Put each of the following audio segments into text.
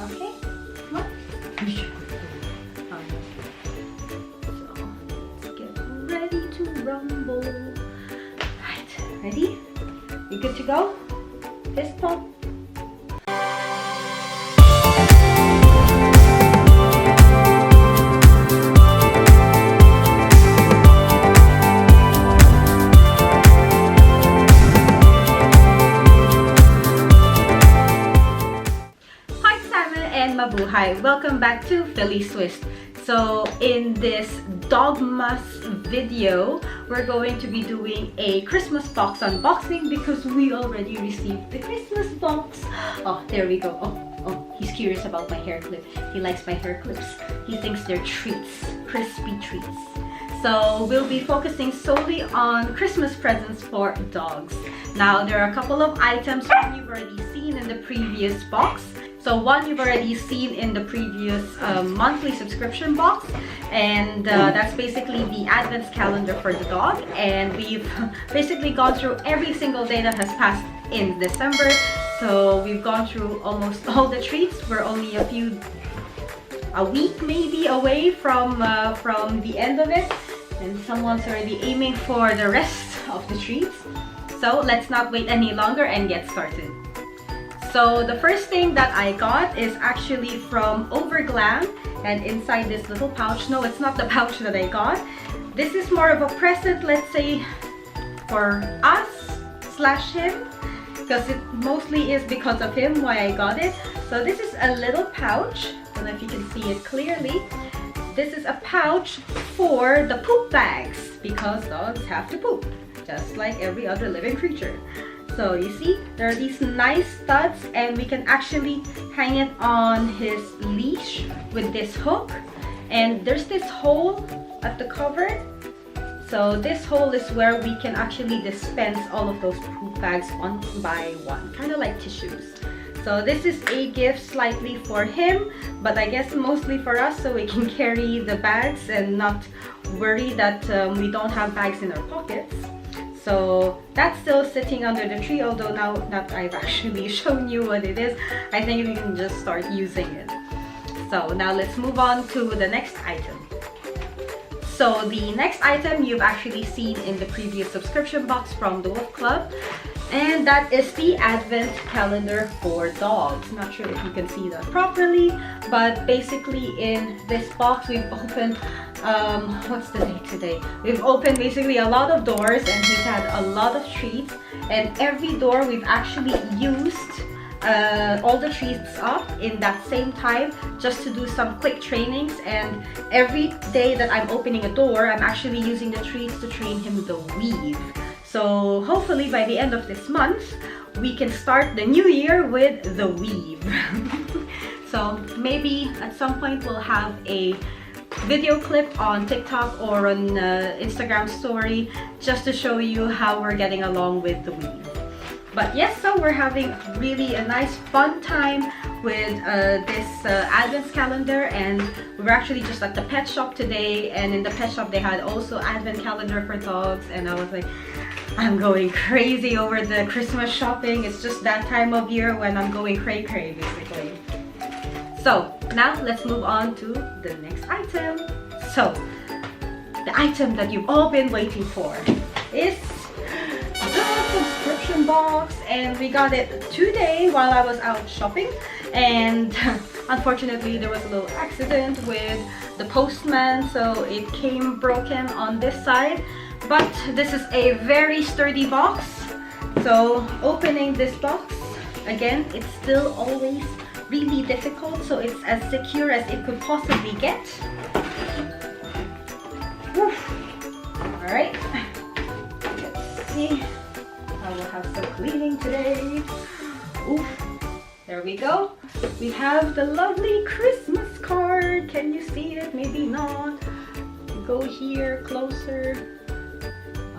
Okay? Okay. So, get ready to rumble. Right, ready? You good to go? Fist pump. Mabuhay! Welcome back to Philly Swiss. So in this Dogmas video, we're going to be doing a Christmas box unboxing because we already received the Christmas box. Oh, there we go. Oh, oh, he's curious about my hair clip. He likes my hair clips. He thinks they're treats, crispy treats. So we'll be focusing solely on Christmas presents for dogs. Now there are a couple of items you've already seen in the previous box. So one you've already seen in the previous um, monthly subscription box and uh, that's basically the Advent calendar for the dog and we've basically gone through every single day that has passed in December. So we've gone through almost all the treats. We're only a few a week maybe away from uh, from the end of it and someone's already aiming for the rest of the treats so let's not wait any longer and get started so the first thing that I got is actually from Overglam and inside this little pouch no it's not the pouch that I got this is more of a present let's say for us slash him because it mostly is because of him why I got it so this is a little pouch I don't know if you can see it clearly. This is a pouch for the poop bags because dogs have to poop just like every other living creature. So you see, there are these nice studs and we can actually hang it on his leash with this hook. And there's this hole at the cover. So this hole is where we can actually dispense all of those poop bags one by one, kind of like tissues. So this is a gift slightly for him, but I guess mostly for us so we can carry the bags and not worry that um, we don't have bags in our pockets. So that's still sitting under the tree, although now that I've actually shown you what it is, I think we can just start using it. So now let's move on to the next item. So the next item you've actually seen in the previous subscription box from the Wolf Club and that is the advent calendar for dogs. Not sure if you can see that properly but basically in this box we've opened um, what's the date today? We've opened basically a lot of doors and he's had a lot of treats. And every door we've actually used uh, all the treats up in that same time just to do some quick trainings. And every day that I'm opening a door I'm actually using the treats to train him the weave so hopefully by the end of this month, we can start the new year with the weave. so maybe at some point we'll have a video clip on TikTok or on uh, Instagram story just to show you how we're getting along with the weave. But yes, so we're having really a nice fun time with uh, this uh, Advent calendar and we were actually just at the pet shop today and in the pet shop they had also Advent calendar for dogs and I was like, I'm going crazy over the Christmas shopping. It's just that time of year when I'm going cray cray basically. So now let's move on to the next item. So the item that you've all been waiting for is the subscription box and we got it today while I was out shopping and unfortunately there was a little accident with the postman so it came broken on this side. But this is a very sturdy box. So opening this box again it's still always really difficult so it's as secure as it could possibly get. All right. Let's see I will have some cleaning today. Oof. there we go we have the lovely Christmas card. Can you see it? Maybe not. Go here closer.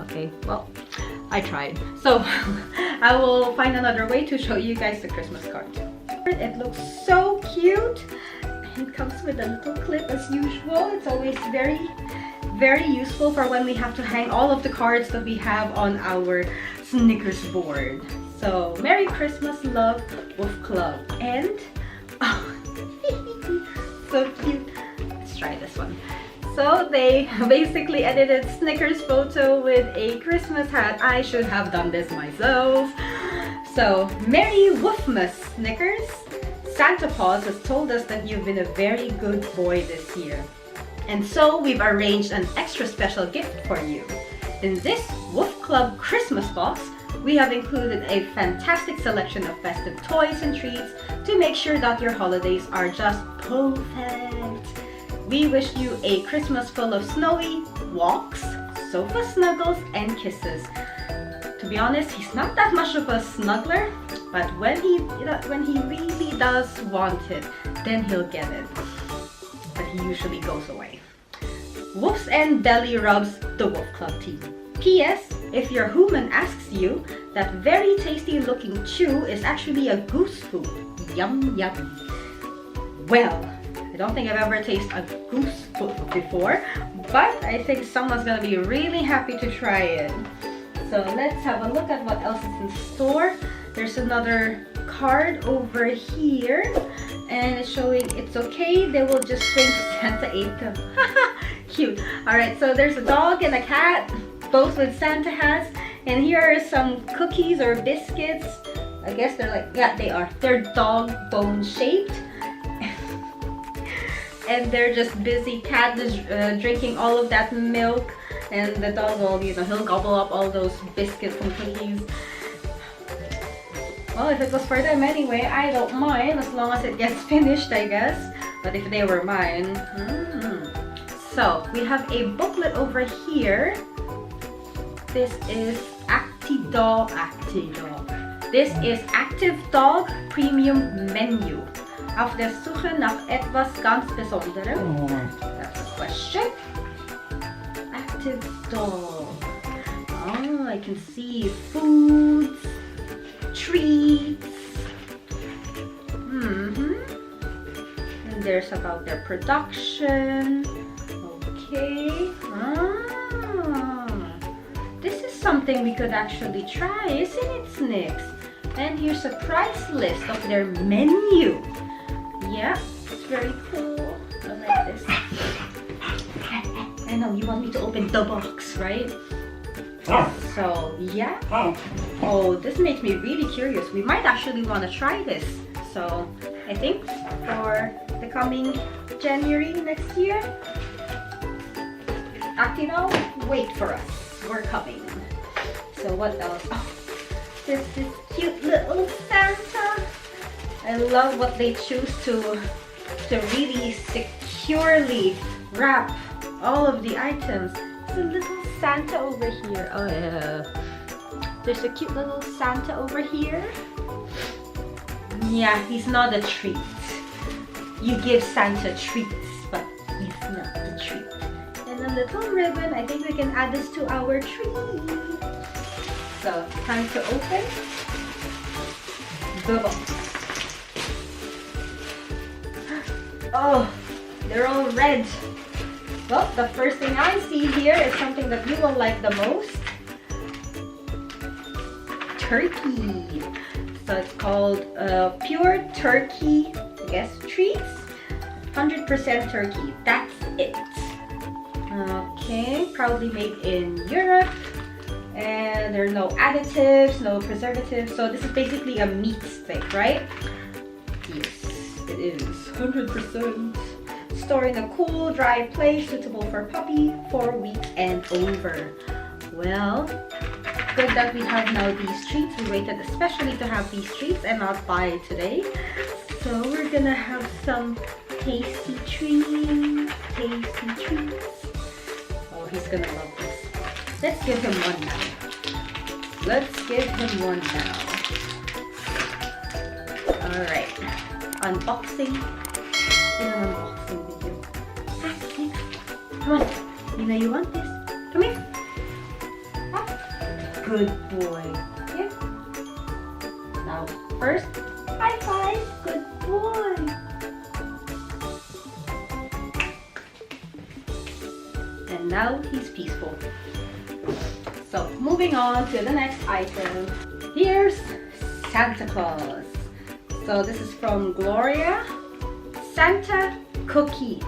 Okay well I tried. So I will find another way to show you guys the Christmas card. It looks so cute. It comes with a little clip as usual. It's always very very useful for when we have to hang all of the cards that we have on our Snickers board. So, Merry Christmas, Love Wolf Club. And, oh, so cute. Let's try this one. So they basically edited Snickers photo with a Christmas hat. I should have done this myself. So, Merry Wolfmas, Snickers. Santa Claus has told us that you've been a very good boy this year. And so we've arranged an extra special gift for you. In this Wolf Club Christmas box, we have included a fantastic selection of festive toys and treats to make sure that your holidays are just perfect. We wish you a Christmas full of snowy walks, sofa snuggles, and kisses. To be honest, he's not that much of a snuggler, but when he when he really does want it, then he'll get it. But he usually goes away. Woofs and belly rubs, the Wolf Club team. P.S. If your human asks you, that very tasty looking chew is actually a goose food. Yum yum. Well, I don't think I've ever tasted a goose food before, but I think someone's gonna be really happy to try it. So let's have a look at what else is in store. There's another card over here and it's showing it's okay. They will just think Santa ate them. Cute. Alright, so there's a dog and a cat both with Santa hats. And here are some cookies or biscuits. I guess they're like, yeah, they are. They're dog bone shaped. and they're just busy. Cat is uh, drinking all of that milk. And the dog will, you know, he'll gobble up all those biscuits and cookies. Well, if it was for them anyway, I don't mind as long as it gets finished, I guess. But if they were mine, mm. So, we have a booklet over here this is Actidog Actidog. This is Active Dog Premium Menu. Auf der Suche nach etwas ganz Besonderem? Oh. That's a question. Active Dog. Oh, I can see foods, treats. Mm hmm And there's about their production. Okay. Ah this is something we could actually try, isn't it, Snicks? And here's a price list of their menu. Yeah, it's very cool. I like this. I know, you want me to open the box, right? So, yeah. Oh, this makes me really curious. We might actually want to try this. So, I think for the coming January next year, Akino, wait for us. We're coming. So what else? Oh, there's this cute little Santa. I love what they choose to to really securely wrap all of the items. There's a little Santa over here. Oh yeah. There's a cute little Santa over here. Yeah, he's not a treat. You give Santa treats, but he's not. And a little ribbon. I think we can add this to our tree. So, time to open the box. Oh, they're all red. Well, the first thing I see here is something that you will like the most. Turkey. So it's called uh, Pure Turkey, I guess, treats. 100% turkey. That's it. Okay, proudly made in Europe and there are no additives, no preservatives. So this is basically a meat stick, right? Yes, it is 100%. Store in a cool, dry place suitable for puppy, four weeks and over. Well, good that we have now these treats. We waited especially to have these treats and not buy today. So we're gonna have some tasty treats, tasty treats. He's gonna love this. Let's give him one now. Let's give him one now. Alright. Unboxing. In an unboxing video. Ah, Come on. You know you want this. Come here. Good boy. Here. Now, first, high five. Good boy. Now he's peaceful. So moving on to the next item. Here's Santa Claus. So this is from Gloria. Santa Cookie.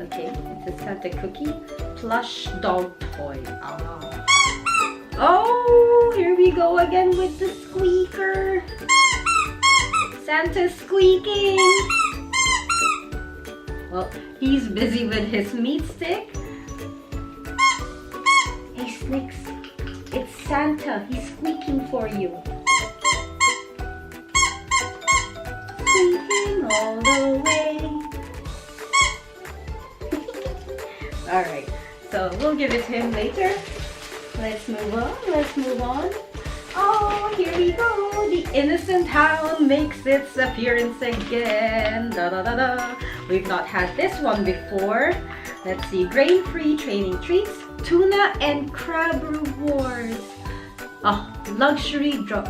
Okay, it's a Santa cookie plush dog toy. Ah. Oh, here we go again with the squeaker. Santa's squeaking. Well, he's busy with his meat stick. Snicks, it's Santa. He's squeaking for you. Squeaking all the way. Alright, so we'll give it to him later. Let's move on, let's move on. Oh, here we go. The innocent hound makes its appearance again. Da da da da. We've not had this one before. Let's see. Grain-free training treats, tuna and crab rewards. Oh, luxury drop.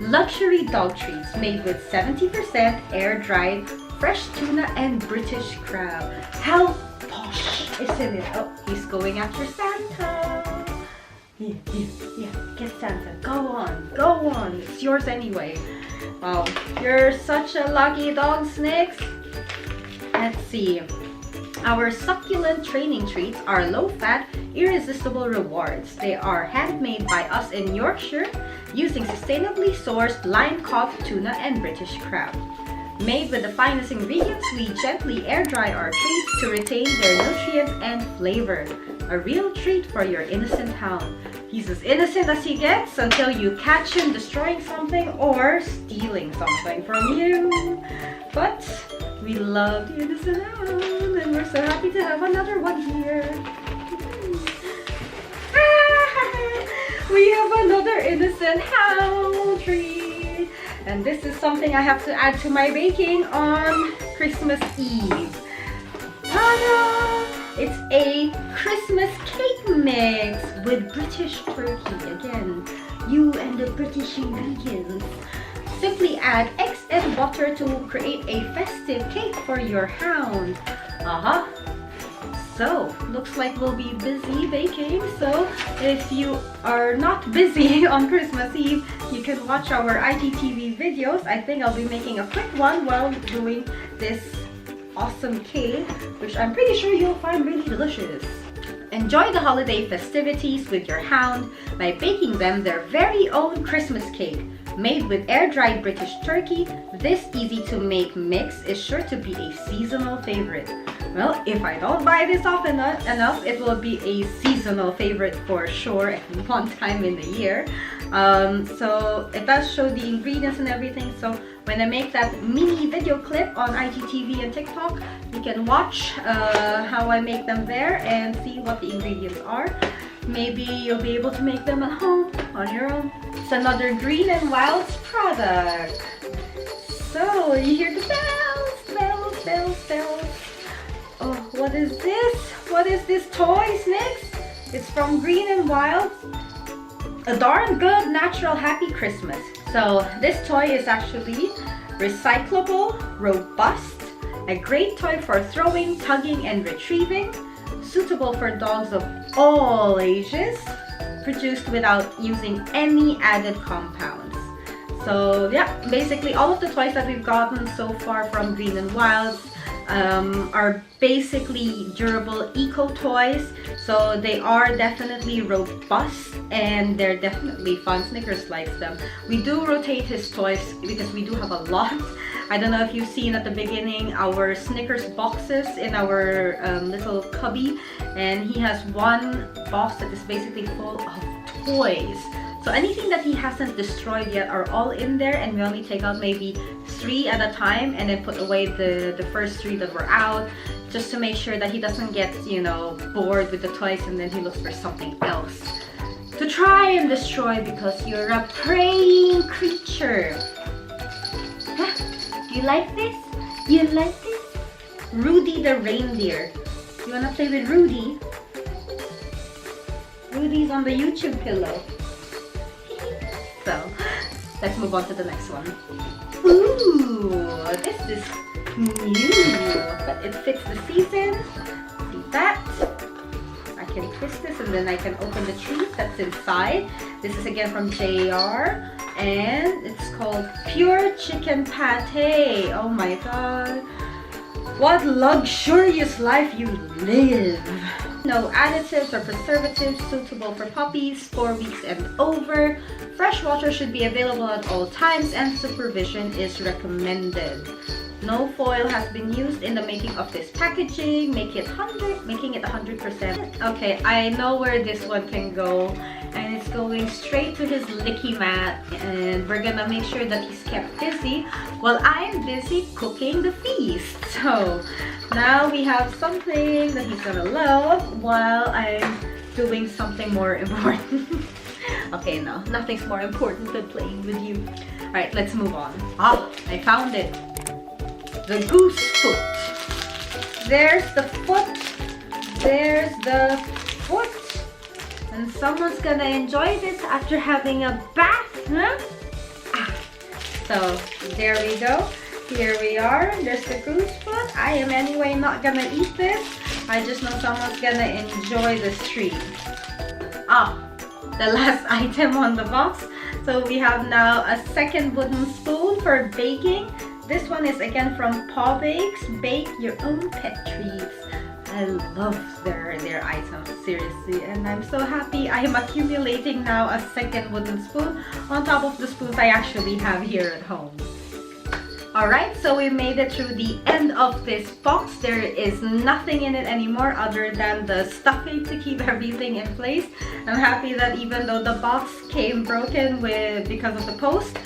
Luxury dog treats made with 70% air-dried fresh tuna and British crab. How posh, isn't it? Oh, he's going after Santa. Yeah, yeah, yeah. Get Santa. Go on. Go on. It's yours anyway. Wow. You're such a lucky dog, Snicks. Let's see. Our succulent training treats are low-fat, irresistible rewards. They are handmade by us in Yorkshire using sustainably sourced line-caught tuna and British crab. Made with the finest ingredients, we gently air dry our treats to retain their nutrients and flavor. A real treat for your innocent hound. He's as innocent as he gets until you catch him destroying something or stealing something from you. But we love the innocent hound and we're so happy to have another one here. we have another innocent hound tree. And this is something I have to add to my baking on Christmas Eve. Ta-da! It's a Christmas cake mix with British turkey. Again, you and the British ingredients. Simply add eggs and butter to create a festive cake for your hound. Uh-huh. So, looks like we'll be busy baking. So, if you are not busy on Christmas Eve, you can watch our IGTV videos. I think I'll be making a quick one while doing this awesome cake, which I'm pretty sure you'll find really delicious. Enjoy the holiday festivities with your hound by baking them their very own Christmas cake. Made with air-dried British turkey, this easy-to-make mix is sure to be a seasonal favorite. Well, if I don't buy this often enough, it will be a seasonal favorite for sure at one time in the year. Um, so it does show the ingredients and everything. So when I make that mini video clip on IGTV and TikTok, you can watch uh, how I make them there and see what the ingredients are. Maybe you'll be able to make them at home on your own. It's another Green and Wilds product. So you hear the bells, bells, bells, bells. Oh, what is this? What is this toy, Snicks? It's from Green and Wild. A darn good natural happy Christmas. So this toy is actually recyclable, robust, a great toy for throwing, tugging, and retrieving, suitable for dogs of all ages, produced without using any added compounds. So yeah, basically all of the toys that we've gotten so far from Green and Wilds um, are basically durable eco toys. So they are definitely robust and they're definitely fun. Snickers likes them. We do rotate his toys because we do have a lot I don't know if you've seen at the beginning our Snickers boxes in our um, little cubby and he has one box that is basically full of toys so anything that he hasn't destroyed yet are all in there and we only take out maybe three at a time and then put away the, the first three that were out just to make sure that he doesn't get, you know, bored with the toys and then he looks for something else to try and destroy because you're a praying creature. You like this? You like this? Rudy the reindeer. You wanna play with Rudy? Rudy's on the YouTube pillow. So, let's move on to the next one. Ooh, this is new, but it fits the season. See that? I can twist this and then I can open the treat that's inside. This is again from JR and it's called Pure Chicken Pate. Oh my god. What luxurious life you live! No additives or preservatives suitable for puppies 4 weeks and over. Fresh water should be available at all times and supervision is recommended. No foil has been used in the making of this packaging, make it 100, making it 100%. Okay, I know where this one can go and it's going straight to his licky mat and we're gonna make sure that he's kept busy while I'm busy cooking the feast. So now we have something that he's gonna love while I'm doing something more important. okay, no, nothing's more important than playing with you. Alright, let's move on. Ah, I found it. The goose foot. There's the foot. There's the foot. And someone's gonna enjoy this after having a bath, huh? Ah. So, there we go. Here we are. There's the goose foot. I am anyway not gonna eat this. I just know someone's gonna enjoy this treat. Ah, the last item on the box. So we have now a second wooden spoon for baking. This one is again from Paw Bakes. Bake your own pet treats. I love their their items seriously and I'm so happy I am accumulating now a second wooden spoon on top of the spoons I actually have here at home. Alright, so we made it through the end of this box. There is nothing in it anymore other than the stuffing to keep everything in place. I'm happy that even though the box came broken with because of the post,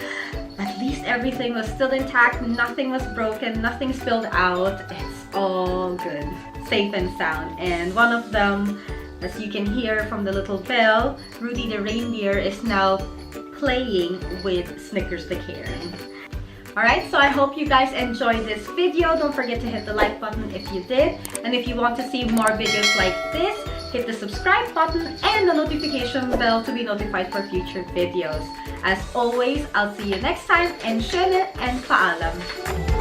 at least everything was still intact, nothing was broken, nothing spilled out. It's all safe and sound. And one of them, as you can hear from the little bell, Rudy the reindeer is now playing with Snickers the Cairn. Alright, so I hope you guys enjoyed this video. Don't forget to hit the like button if you did. And if you want to see more videos like this, hit the subscribe button and the notification bell to be notified for future videos. As always, I'll see you next time and schöne and paalam!